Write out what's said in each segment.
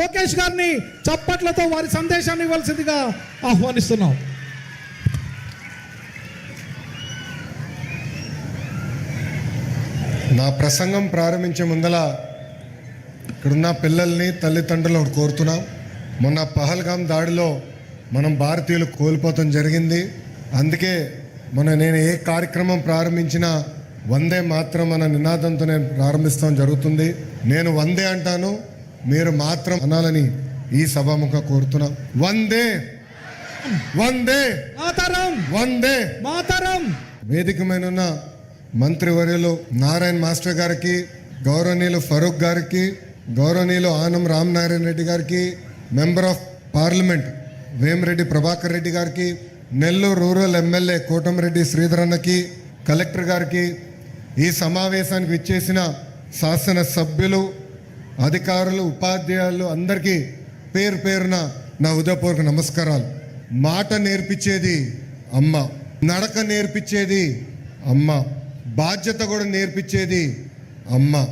లోకేష్ గారిని చప్పట్లతో వారి సందేశాన్ని ఇవ్వాల్సిందిగా ఆహ్వానిస్తున్నాం. నా ప్రసంగం ప్రారంభించే ముందల ఇక్కడున్న పిల్లల్ని తల్లిదండ్రులు కోరుతున్నాం. మొన్న పహల్గాం దాడిలో మనం భారతీయులు కోల్పోవటం జరిగింది. అందుకే మన నేను ఏ కార్యక్రమం ప్రారంభించినా వందే మాత్రం అన్న నినాదంతో నేను ప్రారంభిస్తాం జరుగుతుంది. నేను వందే అంటాను. మీరు మాత్రం అనాలని ఈ సభాముఖ కోరుతున్నాం. వందే! వందే! మాతరం! వందే! మాతరం! వేదిక మీద ఉన్న మంత్రివర్యులు నారాయణ మాస్టర్ గారికి గౌరవనీయులు ఫరూక్ గారికి గౌరవనీయులు ఆనం రామనారాయణ రెడ్డి గారికి member of parliament Vemireddy Prabhakar Reddy గారికి నెల్లూరు రూరల్ ఎమ్మెల్యే కోటమిరెడ్డి శ్రీధర్ అన్నకి కలెక్టర్ గారికి ఈ సమావేశానికి విచ్చేసిన శాసన సభ్యులు అధికారులు ఉపాధ్యాయులు అందరికీ పేరు పేరున నా ఉదయపూర్వక నమస్కారాలు. మాట నేర్పించేది అమ్మ నడక నేర్పించేది అమ్మ బాధ్యత కూడా నేర్పించేది అమ్మ.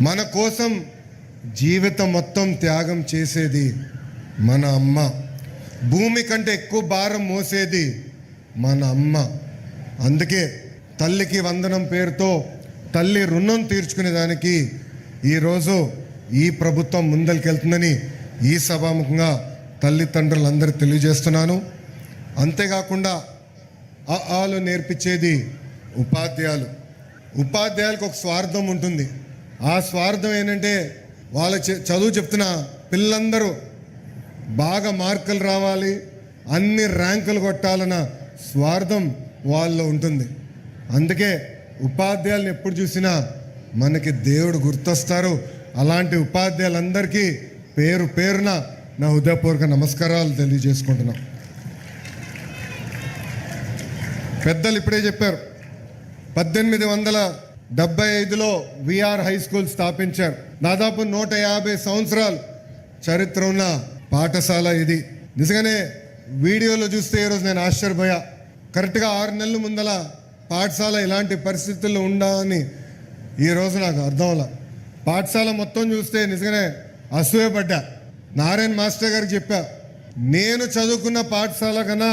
మన కోసం జీవితం మొత్తం త్యాగం చేసేది మన అమ్మ. భూమి కంటే ఎక్కువ భారం మోసేది మన అమ్మ. అందుకే తల్లికి వందనం పేరుతో తల్లి రుణం తీర్చుకునేదానికి ఈరోజు ఈ ప్రభుత్వం ముందరికెళ్తుందని ఈ సభాముఖంగా తల్లిదండ్రులందరూ తెలియజేస్తున్నాను. అంతేకాకుండా ఆ ఆలు నేర్పించేది ఉపాధ్యాయులు. ఉపాధ్యాయులకు ఒక స్వార్థం ఉంటుంది. ఆ స్వార్థం ఏంటంటే వాళ్ళ చదువు చెప్తున్న పిల్లలందరూ బాగా మార్కులు రావాలి అన్ని ర్యాంకులు కొట్టాలన్న స్వార్థం వాళ్ళలో ఉంటుంది. అందుకే ఉపాధ్యాయులను ఎప్పుడు చూసినా మనకి దేవుడు గుర్తొస్తారు. అలాంటి ఉపాధ్యాయులందరికీ పేరు పేరున నా హృదయపూర్వక నమస్కారాలు తెలియజేసుకుంటున్నాం. పెద్దలు ఇప్పుడే చెప్పారు పద్దెనిమిది వందల డెబ్బై ఐదులో విఆర్ హై స్కూల్ స్థాపించారు. దాదాపు నూట యాభై సంవత్సరాలు చరిత్ర ఉన్న పాఠశాల ఇది. నిజంగానే వీడియోలో చూస్తే ఈరోజు నేను ఆశ్చర్యపోయా. కరెక్ట్గా ఆరు నెలల ముందల పాఠశాల ఇలాంటి పరిస్థితుల్లో ఉండాలని ఈరోజు నాకు అర్థం పాఠశాల మొత్తం చూస్తే నిజంగానే అసూయపడ్డా. నారాయణ మాస్టర్ గారికి చెప్పా నేను చదువుకున్న పాఠశాల కన్నా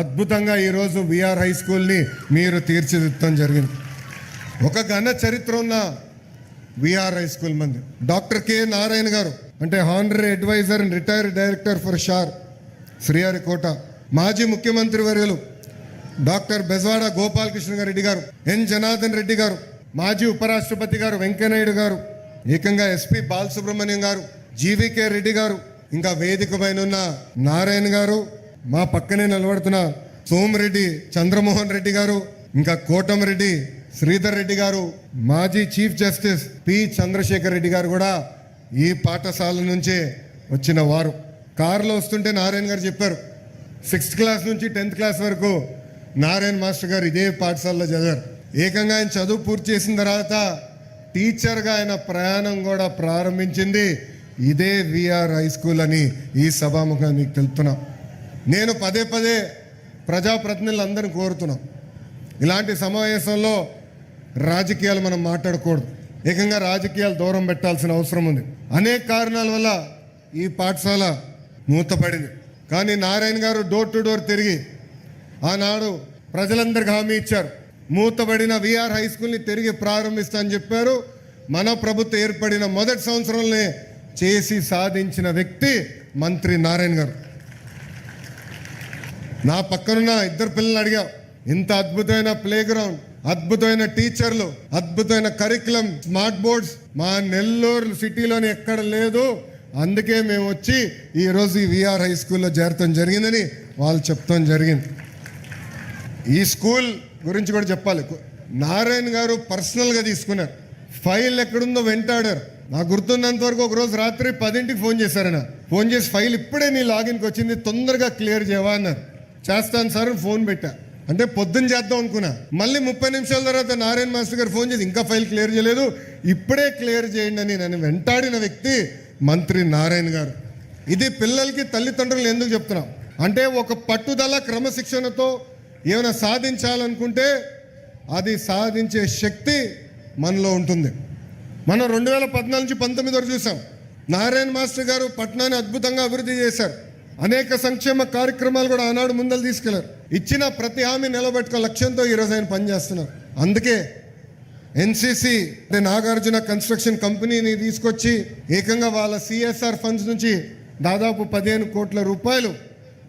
అద్భుతంగా ఈరోజు విఆర్ హై స్కూల్ని మీరు తీర్చిదిద్దడం జరిగింది. ఒక ఘన చరిత్ర ఉన్న విఆర్ హై స్కూల్ మంది. డాక్టర్ కె నారాయణ గారు అంటే honorary advisor and retired director for SHAR Sriharikota మాజీ ముఖ్యమంత్రి వర్యులు డాక్టర్ బెజవాడ గోపాలకృష్ణ రెడ్డి గారు ఎన్. జనార్దన్ రెడ్డి గారు మాజీ ఉపరాష్ట్రపతి గారు వెంకయ్యనాయుడు గారు ఏకంగా ఎస్పి బాలసుబ్రహ్మణ్యం గారు జీవీకే రెడ్డి గారు ఇంకా వేదిక పైన ఉన్న నారాయణ గారు మా పక్కనే నిలబడుతున్న సోమిరెడ్డి చంద్రమోహన్ రెడ్డి గారు ఇంకా కోటమిరెడ్డి శ్రీధర్ రెడ్డి గారు మాజీ chief justice P Chandrasekhar Reddy garu కూడా ఈ పాఠశాల నుంచే వచ్చిన వారు. కారులో వస్తుంటే నారాయణ గారు చెప్పారు సిక్స్త్ క్లాస్ నుంచి టెన్త్ క్లాస్ వరకు నారాయణ మాస్టర్ గారు ఇదే పాఠశాలలో చదివారు. ఏకంగా ఆయన చదువు పూర్తి చేసిన తర్వాత టీచర్గా ఆయన ప్రయాణం కూడా ప్రారంభించింది. ఇదే విఆర్ హై స్కూల్ అని ఈ సభాముఖం మీకు తెలుపుతున్నా. నేను పదే పదే ప్రజాప్రతినిధులందరిని కోరుతున్నాం. ఇలాంటి సమావేశంలో రాజకీయాలు మనం మాట్లాడకూడదు. ఏకంగా రాజకీయాలు దూరం పెట్టాల్సిన అవసరం ఉంది. అనేక కారణాల వల్ల ఈ పాఠశాల మూతపడింది. కానీ నారాయణ గారు డోర్ టు డోర్ తిరిగి ఆనాడు ప్రజలందరికీ హామీ ఇచ్చారు. మూతబడిన విఆర్ హై స్కూల్ని తిరిగి ప్రారంభిస్తా చెప్పారు. మన ప్రభుత్వం ఏర్పడిన మొదటి సంవత్సరంలోనే చేసి సాధించిన వ్యక్తి మంత్రి నారాయణ గారు. నా పక్కనున్న ఇద్దరు పిల్లలు అడిగా ఇంత అద్భుతమైన ప్లే గ్రౌండ్ అద్భుతమైన టీచర్లు అద్భుతమైన కరికులం స్మార్ట్ బోర్డ్స్ మా నెల్లూరు సిటీలోని ఎక్కడ లేదు. అందుకే మేము వచ్చి ఈరోజు ఈ విఆర్ హై స్కూల్లో చేరటం జరిగిందని వాళ్ళు చెప్తాం జరిగింది. ఈ స్కూల్ గురించి కూడా చెప్పాలి. నారాయణ గారు పర్సనల్గా తీసుకున్నారు. ఫైల్ ఎక్కడుందో వెంటాడారు. నాకు గుర్తున్నంత వరకు ఒక రోజు రాత్రి పదింటికి ఫోన్ చేశారన్న. ఫోన్ చేసి ఫైల్ ఇప్పుడే నీ లాగిన్కి వచ్చింది తొందరగా క్లియర్ చేయవా అన్నారు. చేస్తాను సార్ ఫోన్ పెట్టా. అంటే పొద్దున్న చేద్దాం అనుకున్నా. మళ్ళీ ముప్పై నిమిషాల తర్వాత నారాయణ మాస్టర్ గారు ఫోన్ చేసి ఇంకా ఫైల్ క్లియర్ చేయలేదు. ఇప్పుడే క్లియర్ చేయండి అని నన్ను వెంటాడిన వ్యక్తి మంత్రి నారాయణ గారు. ఇది పిల్లలకి తల్లిదండ్రులు ఎందుకు చెప్తున్నాం? అంటే ఒక పట్టుదల క్రమశిక్షణతో ఏమైనా సాధించాలనుకుంటే అది సాధించే శక్తి మనలో ఉంటుంది. మనం రెండు వేల పద్నాలుగు నుంచి పంతొమ్మిది వరకు చూసాం. నారాయణ మాస్టర్ గారు పట్టణాన్ని అద్భుతంగా అభివృద్ధి చేశారు. అనేక సంక్షేమ కార్యక్రమాలు కూడా ఆనాడు ముందలు తీసుకెళ్ళారు. ఇచ్చిన ప్రతి హామీ నిలబెట్టుకో లక్ష్యంతో ఈరోజు ఆయన పనిచేస్తున్నారు అందుకే ఎన్సీసీ అంటే నాగార్జున కన్స్ట్రక్షన్ కంపెనీని తీసుకొచ్చి ఏకంగా వాళ్ళ సిఎస్ఆర్ ఫండ్స్ నుంచి దాదాపు పదిహేను కోట్ల రూపాయలు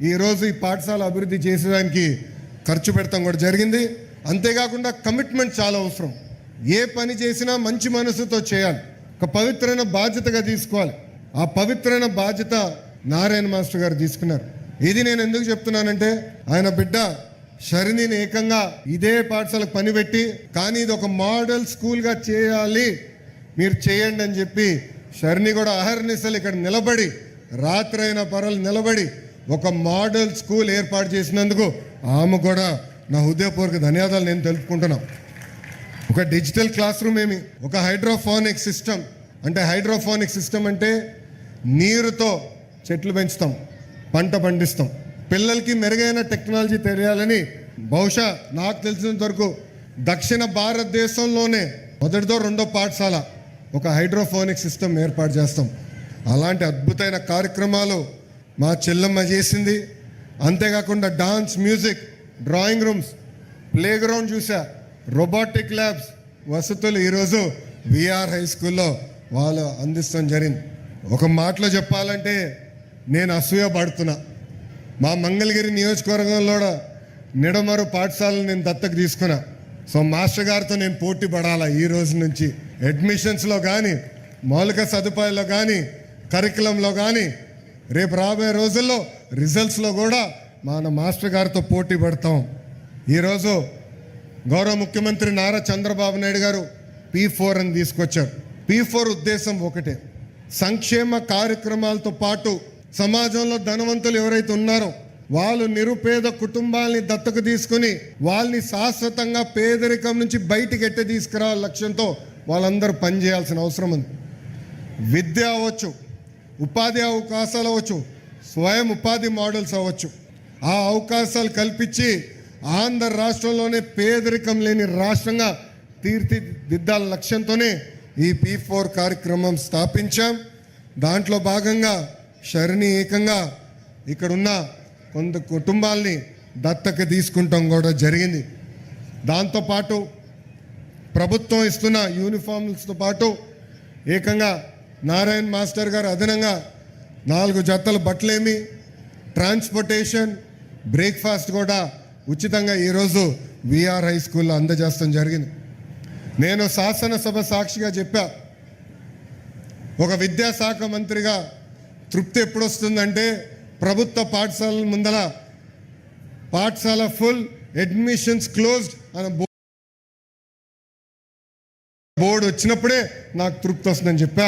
ఈరోజు ఈ పాఠశాల అభివృద్ధి చేసేదానికి ఖర్చు పెడతాం కూడా జరిగింది. అంతేకాకుండా కమిట్మెంట్ చాలా అవసరం. ఏ పని చేసినా మంచి మనసుతో చేయాలి. ఒక పవిత్రమైన బాధ్యతగా తీసుకోవాలి. ఆ పవిత్రమైన బాధ్యత నారాయణ మాస్టర్ గారు తీసుకున్నారు. ఇది నేను ఎందుకు చెప్తున్నానంటే ఆయన బిడ్డ షరిని ఏకంగా ఇదే పాఠశాలకు పనిపెట్టి కానీ ఇది ఒక మోడల్ స్కూల్గా చేయాలి. మీరు చేయండి అని చెప్పి షరిని కూడా అహర్నిశలు ఇక్కడ నిలబడి రాత్రైన పరలు నిలబడి ఒక మోడల్ స్కూల్ ఏర్పాటు చేసినందుకు ఆమె కూడా నా హృదయపూర్వక ధన్యవాదాలు నేను తెలుపుకుంటున్నాం. ఒక డిజిటల్ క్లాస్ రూమ్ ఏమి? ఒక హైడ్రోఫోనిక్ సిస్టమ్. అంటే హైడ్రోఫోనిక్ సిస్టమ్ అంటే నీరుతో చెట్లు పెంచుతాం పంట పండిస్తాం. పిల్లలకి మెరుగైన టెక్నాలజీ తెలియాలని బహుశా నాకు తెలిసినంత వరకు దక్షిణ భారతదేశంలోనే మొదటిదో రెండో పాఠశాల ఒక హైడ్రోఫోనిక్ సిస్టమ్ ఏర్పాటు చేస్తాం. అలాంటి అద్భుతమైన కార్యక్రమాలు మా చెల్లమ్మ చేసింది. అంతేకాకుండా dance music drawing rooms playground చూసా. రోబోటిక్ ల్యాబ్స్ వసతులు ఈరోజు విఆర్ హై స్కూల్లో వాళ్ళు అందిస్తాం జరిగింది. ఒక మాటలో చెప్పాలంటే నేను అసూయ పడుతున్నా. మా మంగళగిరి నియోజకవర్గంలో నిడమరు పాఠశాలను నేను దత్తకు తీసుకున్నా. సో మాస్టర్ గారితో నేను పోటీ పడాలా ఈ రోజు నుంచి? అడ్మిషన్స్లో కానీ మౌలిక సదుపాయాల్లో కానీ కరికులంలో కానీ రేపు రాబోయే రోజుల్లో రిజల్ట్స్లో కూడా మన మాస్టర్ గారితో పోటీ పడతాం. ఈరోజు గౌరవ ముఖ్యమంత్రి నారా చంద్రబాబు నాయుడు గారు పీ ఫోర్ అని తీసుకొచ్చారు. పీ ఫోర్ ఉద్దేశం ఒకటే. సంక్షేమ కార్యక్రమాలతో పాటు సమాజంలో ధనవంతులు ఎవరైతే ఉన్నారో వాళ్ళు నిరుపేద కుటుంబాలని దత్తకు తీసుకుని వాళ్ళని శాశ్వతంగా పేదరికం నుంచి బయటికి ఎట్ట తీసుకురావాలి లక్ష్యంతో వాళ్ళందరూ పనిచేయాల్సిన అవసరం ఉంది. విద్య అవ్వచ్చు ఉపాధి అవకాశాలు అవ్వచ్చు. స్వయం ఉపాధి మోడల్స్ అవ్వచ్చు. ఆ అవకాశాలు కల్పించి ఆంధ్ర రాష్ట్రంలోనే పేదరికం లేని రాష్ట్రంగా తీర్చిదిద్దాల లక్ష్యంతోనే ఈ పీ ఫోర్ కార్యక్రమం స్థాపించాం. దాంట్లో భాగంగా శరణి ఏకంగా ఇక్కడున్న కొంత కుటుంబాల్ని దత్తక తీసుకుంటాం కూడా జరిగింది. దాంతోపాటు ప్రభుత్వం ఇస్తున్న యూనిఫామ్స్తో పాటు ఏకంగా నారాయణ్ మాస్టర్ గారు అదనంగా నాలుగు జతలు బట్టలేమి ట్రాన్స్పోర్టేషన్ బ్రేక్ఫాస్ట్ కూడా ఉచితంగా ఈరోజు విఆర్ హై స్కూల్లో అందజేస్తాం జరిగింది. నేను శాసనసభ సాక్షిగా చెప్పా ఒక విద్యాశాఖ మంత్రిగా తృప్తి ఎప్పుడు వస్తుందంటే ప్రభుత్వ పాఠశాలల ముందల పాఠశాల ఫుల్ అడ్మిషన్స్ క్లోజ్డ్ అన్న బోర్డు వచ్చినప్పుడే నాకు తృప్తి వస్తుందని చెప్పా.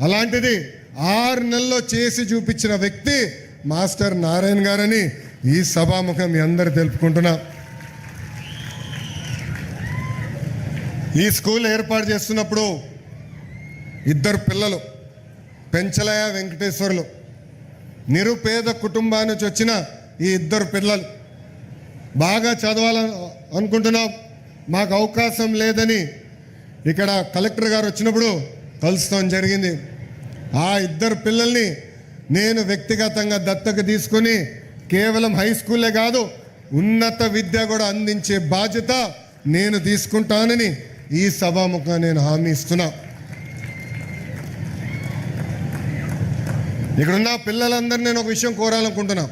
అలాంటిది ఆరు నెలల్లో చేసి చూపించిన వ్యక్తి మాస్టర్ నారాయణ గారని ఈ సభాముఖం మీ అందరు తెలుపుకుంటున్నా. ఈ స్కూల్ ఏర్పాటు చేస్తున్నప్పుడు ఇద్దరు పిల్లలు పెంచలయ వెంకటేశ్వర్లు నిరుపేద కుటుంబాన్ని నుంచి వచ్చిన ఈ ఇద్దరు పిల్లలు. బాగా చదవాలని అనుకుంటున్నాం. మాకు అవకాశం లేదని ఇక్కడ కలెక్టర్ గారు వచ్చినప్పుడు కలుస్తాం జరిగింది. ఆ ఇద్దరు పిల్లల్ని నేను వ్యక్తిగతంగా దత్తకు తీసుకొని కేవలం హై స్కూలే కాదు ఉన్నత విద్య కూడా అందించే బాధ్యత నేను తీసుకుంటానని ఈ సభాముఖంగా నేను హామీ ఇస్తున్నా. ఇక్కడున్న పిల్లలందరినీ నేను ఒక విషయం కోరాలనుకుంటున్నా.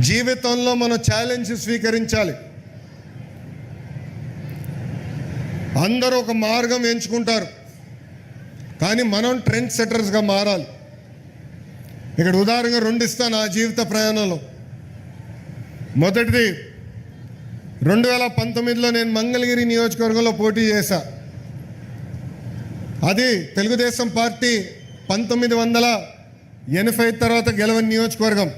జీవితంలో మనం ఛాలెంజ్ స్వీకరించాలి. అందరూ ఒక మార్గం ఎంచుకుంటారు. కానీ మనం ట్రెండ్ సెటర్స్గా మారాలి. ఇక్కడ ఉదాహరణగా రెండు ఇస్తాను నా జీవిత ప్రయాణంలో. మొదటిది రెండు వేల పంతొమ్మిదిలో నేను మంగళగిరి నియోజకవర్గంలో పోటీ చేశా. అది తెలుగుదేశం పార్టీ పంతొమ్మిది వందల ఎనభై తర్వాత గెలవని నియోజకవర్గం.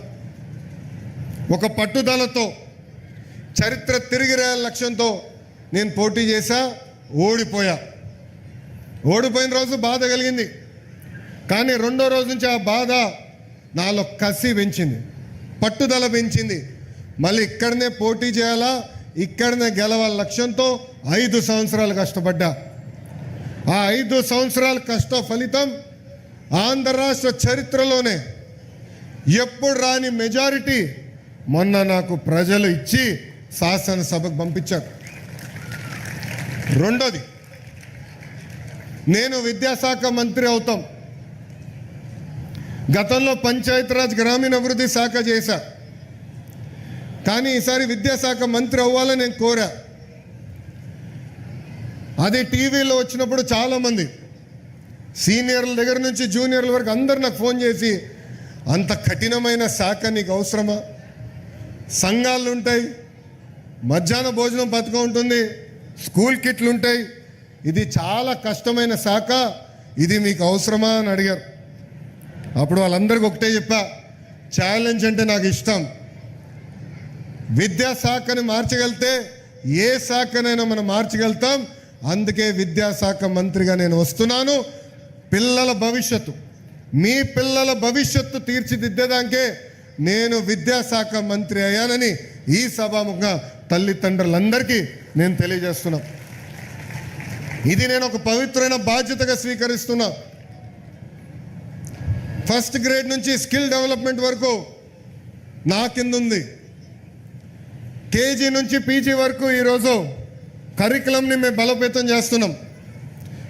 ఒక పట్టుదలతో చరిత్ర తిరిగి రాయాల లక్ష్యంతో నేను పోటీ చేశా. ఓడిపోయా. ఓడిపోయిన రోజు బాధ కలిగింది. కానీ రెండో రోజు నుంచి ఆ బాధ నాలో కసి పెంచింది. పట్టుదల పెంచింది. మళ్ళీ ఇక్కడనే పోటీ చేయాలా? ఇక్కడనే గెలవాల లక్ష్యంతో ఐదు సంవత్సరాలు కష్టపడ్డా. ఆ ఐదు సంవత్సరాల కష్ట ఫలితం ఆంధ్ర రాష్ట్ర చరిత్రలోనే. ఎప్పుడు రాని మెజారిటీ మొన్న నాకు ప్రజలు ఇచ్చి శాసనసభకు పంపించారు. రెండోది నేను విద్యాశాఖ మంత్రి అవుతాం. గతంలో పంచాయతీరాజ్ గ్రామీణాభివృద్ధి శాఖ చేశా. కానీ ఈసారి విద్యాశాఖ మంత్రి అవ్వాలని నేను కోరా. అది టీవీలో వచ్చినప్పుడు చాలామంది సీనియర్ల దగ్గర నుంచి జూనియర్ల వరకు అందరు నాకు ఫోన్ చేసి అంత కఠినమైన శాఖ నీకు అవసరమా? సంఘాలు ఉంటాయి మధ్యాహ్న భోజనం పథకం ఉంటుంది స్కూల్ కిట్లు ఉంటాయి. ఇది చాలా కష్టమైన శాఖ. ఇది మీకు అవసరమా అని అడిగారు. అప్పుడు వాళ్ళందరికీ ఒకటే చెప్పా ఛాలెంజ్ అంటే నాకు ఇష్టం. విద్యాశాఖని మార్చగలితే ఏ శాఖనైనా మనం మార్చగలుగుతాం. అందుకే విద్యాశాఖ మంత్రిగా నేను వస్తున్నాను. పిల్లల భవిష్యత్తు. మీ పిల్లల భవిష్యత్తు తీర్చిదిద్దేదానికే నేను విద్యాశాఖ మంత్రి అయ్యానని ఈ సభాముఖంగా తల్లిదండ్రులందరికీ నేను తెలియజేస్తున్నా. ఇది నేను ఒక పవిత్రమైన బాధ్యతగా స్వీకరిస్తున్నా. ఫస్ట్ గ్రేడ్ నుంచి స్కిల్ డెవలప్మెంట్ వరకు నా కింద ఉంది కేజీ నుంచి పీజీ వరకు ఈరోజు కరికులంని మేము బలోపేతం చేస్తున్నాం.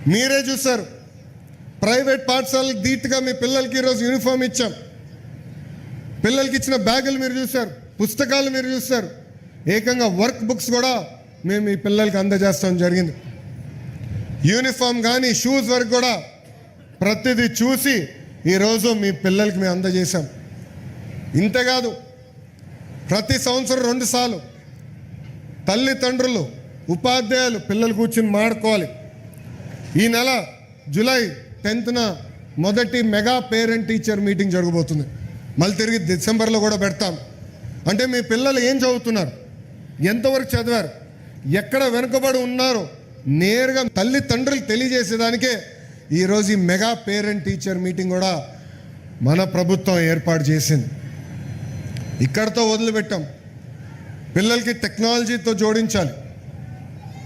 మీరే చూసారు ప్రైవేట్ పాఠశాలకు ధీటుగా మీ పిల్లలకి ఈరోజు యూనిఫామ్ ఇచ్చాం. పిల్లలకి ఇచ్చిన బ్యాగులు మీరు చూశారు. పుస్తకాలు మీరు చూశారు. ఏకంగా వర్క్ బుక్స్ కూడా మేము ఈ పిల్లలకి అందజేస్తాం జరిగింది. యూనిఫామ్ కానీ షూస్ వరకు కూడా ప్రతిదీ చూసి ఈరోజు మీ పిల్లలకి మేము అందజేశాం. ఇంతేకాదు ప్రతి సంవత్సరం రెండు సార్లు తల్లిదండ్రులు ఉపాధ్యాయులు పిల్లలు కూర్చుని మాడుకోవాలి ఈ నెల జూలై టెన్త్న మొదటి మెగా పేరెంట్ టీచర్ మీటింగ్ జరగబోతుంది. మళ్ళీ తిరిగి డిసెంబర్లో కూడా పెడతాం. అంటే మీ పిల్లలు ఏం చదువుతున్నారు? ఎంతవరకు చదివారు? ఎక్కడ వెనుకబడి ఉన్నారో నేరుగా తల్లిదండ్రులు తెలియజేసేదానికే ఈరోజు ఈ మెగా పేరెంట్ టీచర్ మీటింగ్ కూడా మన ప్రభుత్వం ఏర్పాటు చేసింది. ఇక్కడతో వదిలిపెట్టాం. పిల్లలకి టెక్నాలజీతో జోడించాలి.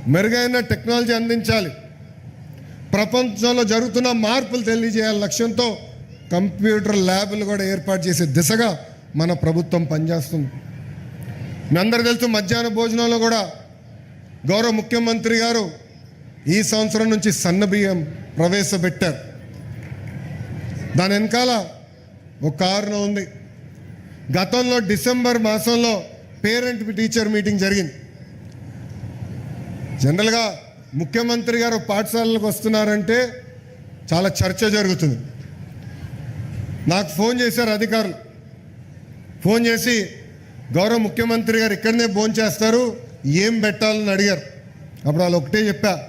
మెరుగైన టెక్నాలజీ అందించాలి. ప్రపంచంలో జరుగుతున్న మార్పులు తెలియజేయాలి లక్ష్యంతో కంప్యూటర్ ల్యాబ్లు కూడా ఏర్పాటు చేసే దిశగా మన ప్రభుత్వం పనిచేస్తుంది. మీ అందరు తెలుసు మధ్యాహ్న భోజనంలో కూడా గౌరవ ముఖ్యమంత్రి గారు ఈ సంవత్సరం నుంచి సన్న బియ్యం ప్రవేశపెట్టారు. దాని వెనకాల ఒక కారణం ఉంది. గతంలో డిసెంబర్ మాసంలో పేరెంట్ టీచర్ మీటింగ్ జరిగింది. జనరల్గా ముఖ్యమంత్రి గారు పాఠశాలలకు వస్తున్నారంటే చాలా చర్చ జరుగుతుంది. నాకు ఫోన్ చేశారు అధికారులు. ఫోన్ చేసి గౌరవ ముఖ్యమంత్రి గారు ఇక్కడనే భోజనం చేస్తారు. ఏం పెట్టాలని అడిగారు. అప్పుడు వాళ్ళు ఒకటే చెప్పా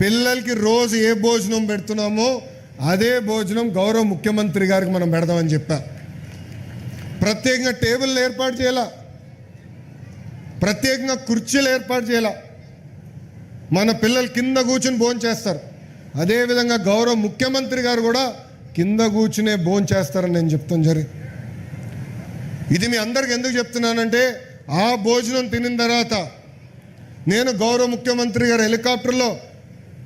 పిల్లలకి రోజు ఏ భోజనం పెడుతున్నామో అదే భోజనం గౌరవ ముఖ్యమంత్రి గారికి మనం పెడదామని చెప్పా. ప్రత్యేకంగా టేబుల్ ఏర్పాటు చేయాల? ప్రత్యేకంగా కుర్చీలు ఏర్పాటు చేయాల? మన పిల్లలు కింద కూర్చుని భోజనం చేస్తారు. అదేవిధంగా గౌరవ ముఖ్యమంత్రి గారు కూడా కింద కూర్చునే భోజనం చేస్తారని నేను చెప్తాను జరిగింది ఇది మీ అందరికి ఎందుకు చెప్తున్నానంటే ఆ భోజనం తినిన తర్వాత నేను గౌరవ ముఖ్యమంత్రి గారు హెలికాప్టర్లో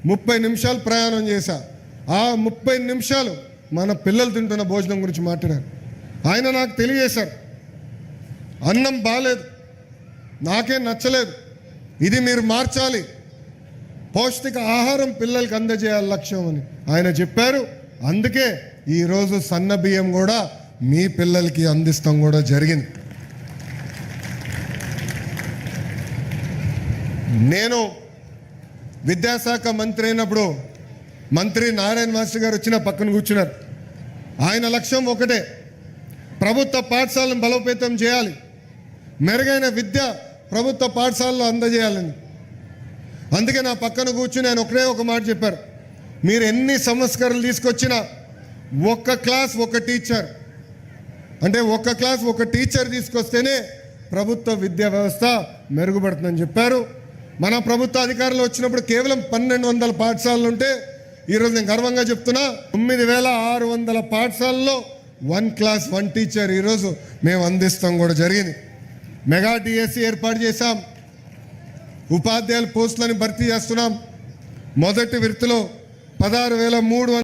ముప్పై నిమిషాలు ప్రయాణం చేశా. ఆ ముప్పై నిమిషాలు మన పిల్లలు తింటున్న భోజనం గురించి మాట్లాడారు. ఆయన నాకు తెలియజేశారు. అన్నం బాగాలేదు నాకే నచ్చలేదు. ఇది మీరు మార్చాలి. పౌష్టిక ఆహారం పిల్లలకి అందజేయాలి లక్ష్యం అని ఆయన చెప్పారు. అందుకే ఈరోజు సన్న బియ్యం కూడా మీ పిల్లలకి అందిస్తాం కూడా జరిగింది. నేను విద్యాశాఖ మంత్రి అయినప్పుడు మంత్రి నారాయణ మాస్టర్ గారు వచ్చిన పక్కన కూర్చున్నారు. ఆయన లక్ష్యం ఒకటే ప్రభుత్వ పాఠశాలను బలోపేతం చేయాలి. మెరుగైన విద్య ప్రభుత్వ పాఠశాలలో అందజేయాలని. అందుకే నా పక్కన కూర్చుని ఆయన ఒకటే ఒక మాట చెప్పారు. మీరు ఎన్ని సంస్కరణలు తీసుకొచ్చినా ఒక్క క్లాస్ ఒక టీచర్. అంటే ఒక్క క్లాస్ ఒక టీచర్ తీసుకొస్తేనే ప్రభుత్వ విద్యా వ్యవస్థ మెరుగుపడుతుందని చెప్పారు. మన ప్రభుత్వ అధికారులు వచ్చినప్పుడు కేవలం పన్నెండు వందల పాఠశాలలు ఉంటే ఈరోజు నేను గర్వంగా చెప్తున్నా తొమ్మిది వేల ఆరు వందల పాఠశాలలో వన్ క్లాస్ వన్ టీచర్ ఈరోజు మేము అందిస్తాం కూడా జరిగింది. మెగా డిఎస్సి ఏర్పాటు చేశాం. ఉపాధ్యాయుల పోస్టులను భర్తీ చేస్తున్నాం. మొదటి విడతలో పదహారు వేల మూడు